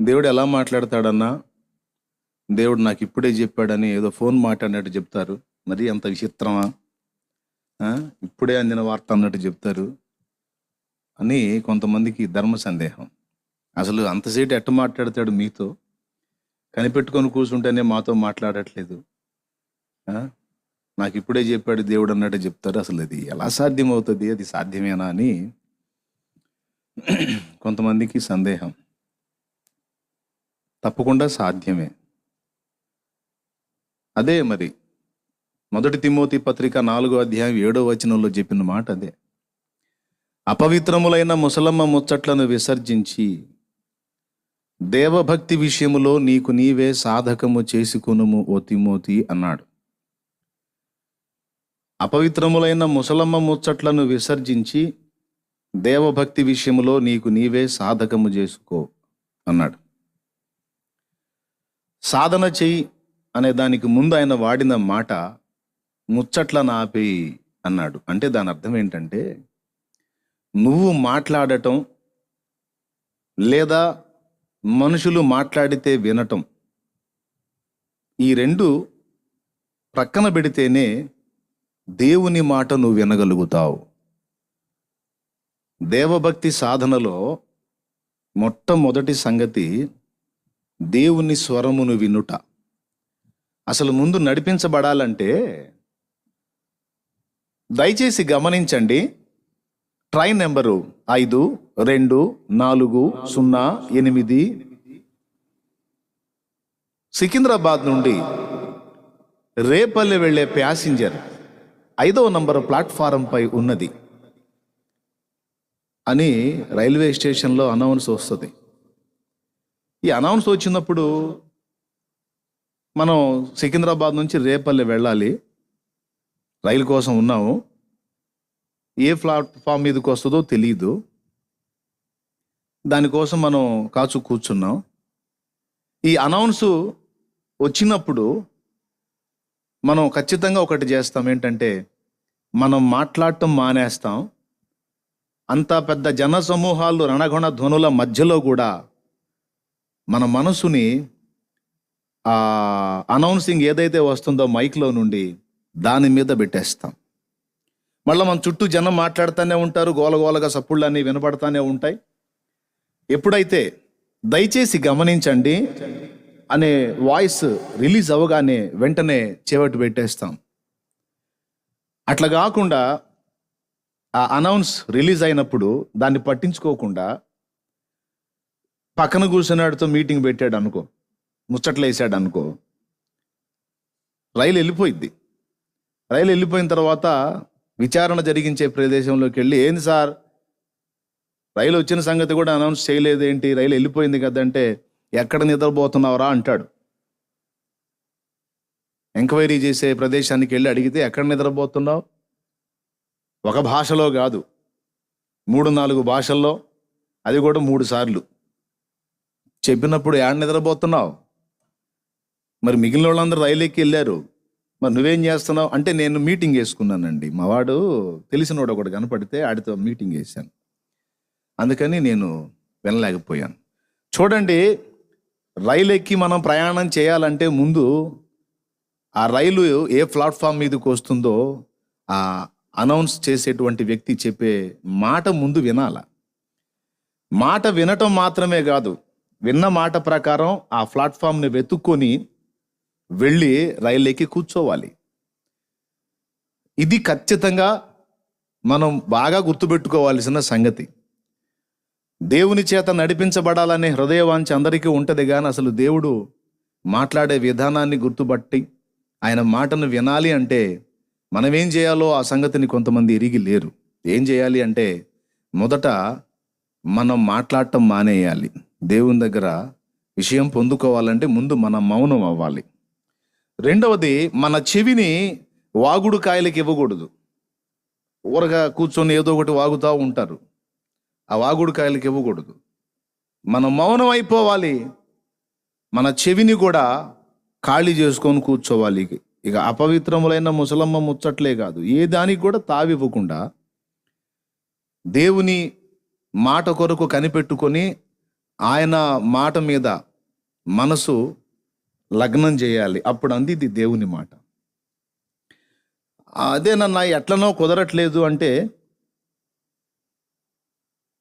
దేవుడు ఎలా మాట్లాడతాడన్నా దేవుడు నాకు ఇప్పుడే చెప్పాడని ఏదో ఫోన్ మాట్లాడినట్టు చెప్తారు. మరి అంత విచిత్రమా? ఇప్పుడే అందిన వార్త అన్నట్టు చెప్తారు. అని కొంతమందికి ధర్మ సందేహం. అసలు అంతసేపు ఎట్ట మాట్లాడతాడు మీతో? కనిపెట్టుకొని కూర్చుంటేనే మాతో మాట్లాడట్లేదు. నాకు ఇప్పుడే చెప్పాడు దేవుడు అన్నట్టు చెప్తారు. అసలు అది ఎలా సాధ్యమవుతుంది? అది సాధ్యమేనా అని కొంతమందికి సందేహం. తప్పకుండా సాధ్యమే. అదే మరి మొదటి తిమోతి పత్రిక నాలుగో అధ్యాయం ఏడో వచనంలో చెప్పిన మాట అదే. అపవిత్రములైన ముసలమ్మ ముచ్చట్లను విసర్జించి దేవభక్తి విషయములో నీకు నీవే సాధకము చేసుకునుము ఓ తిమోతి అన్నాడు. అపవిత్రములైన ముసలమ్మ ముచ్చట్లను విసర్జించి దేవభక్తి విషయములో నీకు నీవే సాధకము చేసుకో అన్నాడు. సాధన చెయ్యి అనే దానికి ముందు ఆయన వాడిన మాట ముచ్చట్ల నాపేయి అన్నాడు. అంటే దాని అర్థం ఏంటంటే నువ్వు మాట్లాడటం లేదా మనుషులు మాట్లాడితే వినటం ఈ రెండు ప్రక్కన పెడితేనే దేవుని మాట నువ్వు వినగలుగుతావు. దేవభక్తి సాధనలో మొట్టమొదటి సంగతి దేవుని స్వరమును వినుట. అసలు ముందు నడిపించబడాలంటే దయచేసి గమనించండి. ట్రైన్ నెంబరు ఐదు రెండు నాలుగు సున్నా ఎనిమిది. సికింద్రాబాద్ నుండి రేపల్లి వెళ్ళే ప్యాసింజర్ ఐదవ నంబర్ ప్లాట్ఫారంపై ఉన్నది. అని రైల్వే స్టేషన్లో అనౌన్స్ వస్తుంది. ఈ అనౌన్స్ వచ్చినప్పుడు మనం సికింద్రాబాద్ నుంచి రేపల్లి వెళ్ళాలి. రైలు కోసం ఉన్నాము. ఏ ప్లాట్ఫామ్ మీదకి వస్తుందో తెలియదు దానికోసం మనం కాచు కూర్చున్నాం. ఈ అనౌన్స్ వచ్చినప్పుడు మనం ఖచ్చితంగా ఒకటి చేస్తాం. ఏంటంటే మనం మాట్లాడటం మానేస్తాం. అంత పెద్ద జన సమూహాలు రణగొణ ధ్వనుల మధ్యలో కూడా మన మనసుని ఆ అనౌన్సింగ్ ఏదైతే వస్తుందో మైక్లో నుండి దాని మీద పెట్టేస్తాం. మళ్ళీ మన చుట్టూ జనం మాట్లాడుతూనే ఉంటారు గోలగోలగా సప్పుళ్ళు అన్నీ వినపడతానే ఉంటాయి. ఎప్పుడైతే దయచేసి గమనించండి అనే వాయిస్ రిలీజ్ అవ్వగానే వెంటనే చేపట్టు పెట్టేస్తాం. అట్లా కాకుండా ఆ అనౌన్స్ రిలీజ్ అయినప్పుడు దాన్ని పట్టించుకోకుండా పక్కన కూర్చున్నాడుతో మీటింగ్ పెట్టాడు అనుకో ముచ్చట్లు వేసాడు అనుకో రైలు వెళ్ళిపోయింది. రైలు వెళ్ళిపోయిన తర్వాత విచారణ జరిగించే ప్రదేశంలోకి వెళ్ళి ఏంది సార్? రైలు వచ్చిన సంగతి కూడా అనౌన్స్ చేయలేదు ఏంటి రైలు వెళ్ళిపోయింది కదంటే ఎక్కడ నిద్రపోతున్నావురా? అంటాడు. ఎంక్వైరీ చేసే ప్రదేశానికి వెళ్ళి అడిగితే ఎక్కడ నిద్రపోతున్నావు? ఒక భాషలో కాదు మూడు నాలుగు భాషల్లో అది కూడా మూడు సార్లు. చెప్పినప్పుడు ఏడ నిద్రపోతున్నావు? మరి మిగిలిన వాళ్ళందరూ రైలు ఎక్కి వెళ్ళారు. మరి నువ్వేం చేస్తున్నావు? అంటే నేను మీటింగ్ వేసుకున్నానండి. మా వాడు తెలిసినోడు ఒకటి కనపడితే ఆడితో మీటింగ్ వేశాను. అందుకని నేను వినలేకపోయాను. చూడండి రైలు ఎక్కి మనం ప్రయాణం చేయాలంటే ముందు ఆ రైలు ఏ ప్లాట్ఫామ్ మీదకి వస్తుందో ఆ అనౌన్స్ చేసేటువంటి వ్యక్తి చెప్పే మాట ముందు వినాల. మాట వినటం మాత్రమే కాదు విన్న మాట ప్రకారం ఆ ప్లాట్ఫామ్ని వెతుక్కొని వెళ్ళి రైలు ఎక్కి కూర్చోవాలి. ఇది ఖచ్చితంగా మనం బాగా గుర్తుపెట్టుకోవాల్సిన సంగతి. దేవుని చేత నడిపించబడాలనే హృదయవాంఛ అందరికీ ఉంటుంది కానీ అసలు దేవుడు మాట్లాడే విధానాన్ని గుర్తుపట్టి ఆయన మాటను వినాలి అంటే మనమేం చేయాలో ఆ సంగతిని కొంతమంది ఇరిగి లేరు. ఏం చేయాలి అంటే మొదట మనం మాట్లాడటం మానేయాలి. దేవుని దగ్గర విషయం పొందుకోవాలంటే ముందు మనం మౌనం అవ్వాలి. రెండవది మన చెవిని వాగుడు కాయలకి ఇవ్వకూడదు. ఊరగా కూర్చొని ఏదో ఒకటి వాగుతూ ఉంటారు. ఆ వాగుడు కాయలకి ఇవ్వకూడదు. మనం మౌనం అయిపోవాలి. మన చెవిని కూడా ఖాళీ చేసుకొని కూర్చోవాలి. ఇక అపవిత్రములైన ముసలమ్మ ముచ్చట్లే కాదు. ఏ దానికి కూడా తావివ్వకుండా దేవుని మాట కొరకు కనిపెట్టుకొని ఆయన మాట మీద మనసు లగ్నం చేయాలి. అప్పుడు అందిది దేవుని మాట. అదేనన్నా ఎట్లనో కుదరట్లేదు అంటే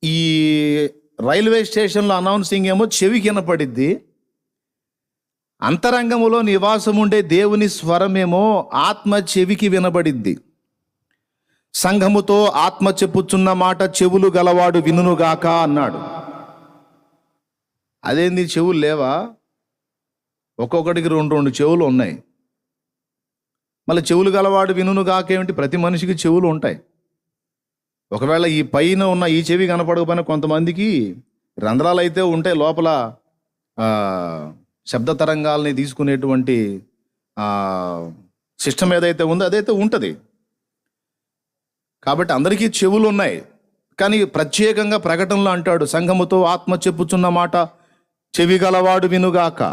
ఈ రైల్వే స్టేషన్లో అనౌన్సింగ్ ఏమో చెవి వినపడిద్ది అంతరంగములో నివాసం ఉండే దేవుని స్వరమేమో ఆత్మ చెవికి వినబడిద్ది. సంఘముతో ఆత్మ చెప్పుచున్న మాట చెవులు గలవాడు వినుగాక అన్నాడు. అదేంది చెవులు లేవా? ఒక్కొక్కటికి రెండు రెండు చెవులు ఉన్నాయి. మళ్ళీ చెవులు గలవాడు వినును కాకేమిటి ప్రతి మనిషికి చెవులు ఉంటాయి. ఒకవేళ ఈ పైన ఉన్న ఈ చెవి కనపడకపోయినా కొంతమందికి రంధ్రాలు అయితే ఉంటాయి లోపల శబ్ద తరంగాల్ని తీసుకునేటువంటి సిస్టమ్ ఏదైతే ఉందో అదైతే ఉంటుంది. కాబట్టి అందరికీ చెవులు ఉన్నాయి. కానీ ప్రత్యేకంగా ప్రకటనలో అంటాడు సంఘముతో ఆత్మ చెప్పుచున్న మాట చెవి గలవాడు వినుగాక.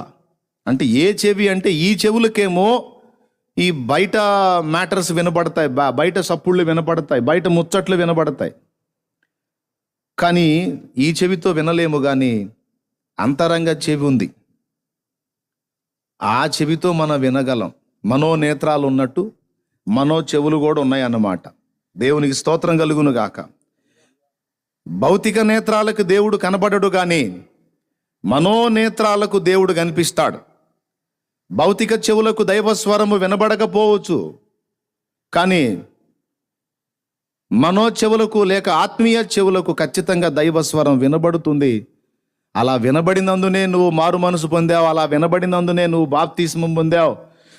అంటే ఏ చెవి అంటే ఈ చెవులకేమో ఈ బయట మ్యాటర్స్ వినపడతాయి బయట సప్పుళ్ళు వినపడతాయి బయట ముచ్చట్లు వినపడతాయి కానీ ఈ చెవితో వినలేము కానీ అంతరంగ చెవి ఉంది. ఆ చెవితో మనం వినగలం. మనోనేత్రాలు ఉన్నట్టు మనో చెవులు కూడా ఉన్నాయి అన్నమాట దేవునికి స్తోత్రం కలుగును గాక భౌతిక నేత్రాలకు దేవుడు కనబడడు కానీ మనోనేత్రాలకు దేవుడు కనిపిస్తాడు. భౌతిక చెవులకు దైవస్వరము వినబడకపోవచ్చు. కానీ మనో చెవులకు లేక ఆత్మీయ చెవులకు ఖచ్చితంగా దైవస్వరం వినబడుతుంది. అలా వినబడినందునే నువ్వు మారు మనసు పొందావు అలా వినబడినందునే నువ్వు బాప్తీస్మం పొందావు.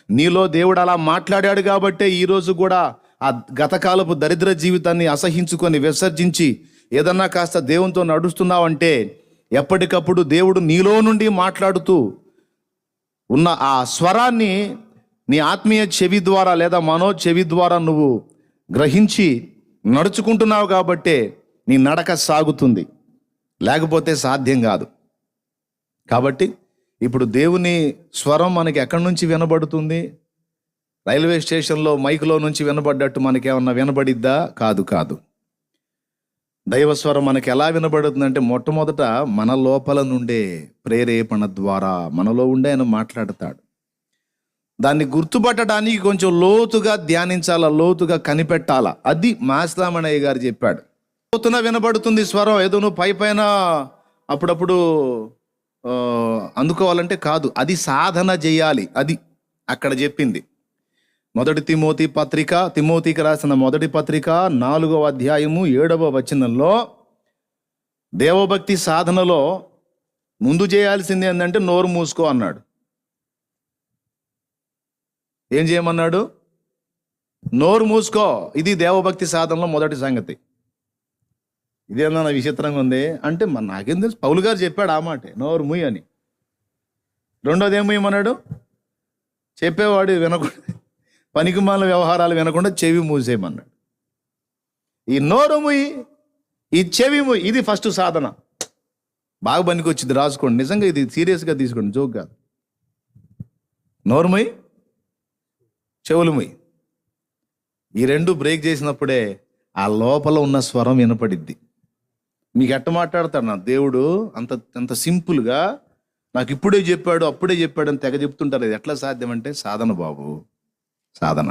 నీలో దేవుడు అలా మాట్లాడాడు కాబట్టే ఈరోజు కూడా ఆ గతకాలపు దరిద్ర జీవితాన్ని అసహించుకొని విసర్జించి ఏదన్నా కాస్త దేవునితో నడుస్తున్నావంటే ఎప్పటికప్పుడు దేవుడు నీలో నుండి మాట్లాడుతూ ఉన్న ఆ స్వరాన్ని నీ ఆత్మీయ చెవి ద్వారా లేదా మనో చెవి ద్వారా నువ్వు గ్రహించి నడుచుకుంటున్నావు కాబట్టే నీ నడక సాగుతుంది. లేకపోతే సాధ్యం కాదు. కాబట్టి ఇప్పుడు దేవుని స్వరం మనకి ఎక్కడి నుంచి వినబడుతుంది? రైల్వే స్టేషన్లో మైకులో నుంచి వినబడ్డట్టు మనకేమన్నా వినబడిద్దా? కాదు కాదు. దైవస్వరం మనకి ఎలా వినబడుతుందంటే మొట్టమొదట మన లోపల నుండే ప్రేరేపణ ద్వారా మనలో ఉండే ఆయన మాట్లాడతాడు. దాన్ని గుర్తుపట్టడానికి కొంచెం లోతుగా ధ్యానించాలా లోతుగా కనిపెట్టాలా? అది మాస్లామణయ్య గారు చెప్పాడు. లోతున వినబడుతుంది స్వరం ఏదో నువ్వు పై పైన అప్పుడప్పుడు అందుకోవాలంటే కాదు. అది సాధన చేయాలి. అది అక్కడ చెప్పింది. మొదటి తిమోతి పత్రిక తిమోతికి రాసిన మొదటి పత్రిక నాలుగవ అధ్యాయము ఏడవ వచనంలో దేవభక్తి సాధనలో ముందు చేయాల్సింది ఏంటంటే నోరు మూసుకో అన్నాడు. ఏం చేయమన్నాడు? నోరు మూసుకో. ఇది దేవభక్తి సాధనలో మొదటి సంగతి. ఇదేమన్నా విచిత్రంగా ఉంది? అంటే మన నాకేం తెలుసు. పౌలు గారు చెప్పాడు ఆ మాటే నోరు ముయ్ అని. రెండోది ఏం చెప్పేవాడు వినకూడదు పనికిమాల వ్యవహారాలు వినకుండా చెవి మూసేయమన్నాడు. ఈ నోరుముయి ఈ చెవి ఇది ఫస్ట్ సాధన. బాగా పనికి వచ్చింది రాసుకోండి. నిజంగా ఇది సీరియస్గా తీసుకోండి జోక్ కాదు. నోరు ముయ్యి ఈ రెండు బ్రేక్ చేసినప్పుడే ఆ లోపల ఉన్న స్వరం వినపడిద్ది. మీకు ఎట్ట మాట్లాడతాడు నా దేవుడు అంత అంత సింపుల్గా నాకు ఇప్పుడే చెప్పాడు అప్పుడే చెప్పాడు అని తెగ చెప్తుంటారు. ఇది ఎట్లా సాధ్యం అంటే సాధన బాబు. సాధన.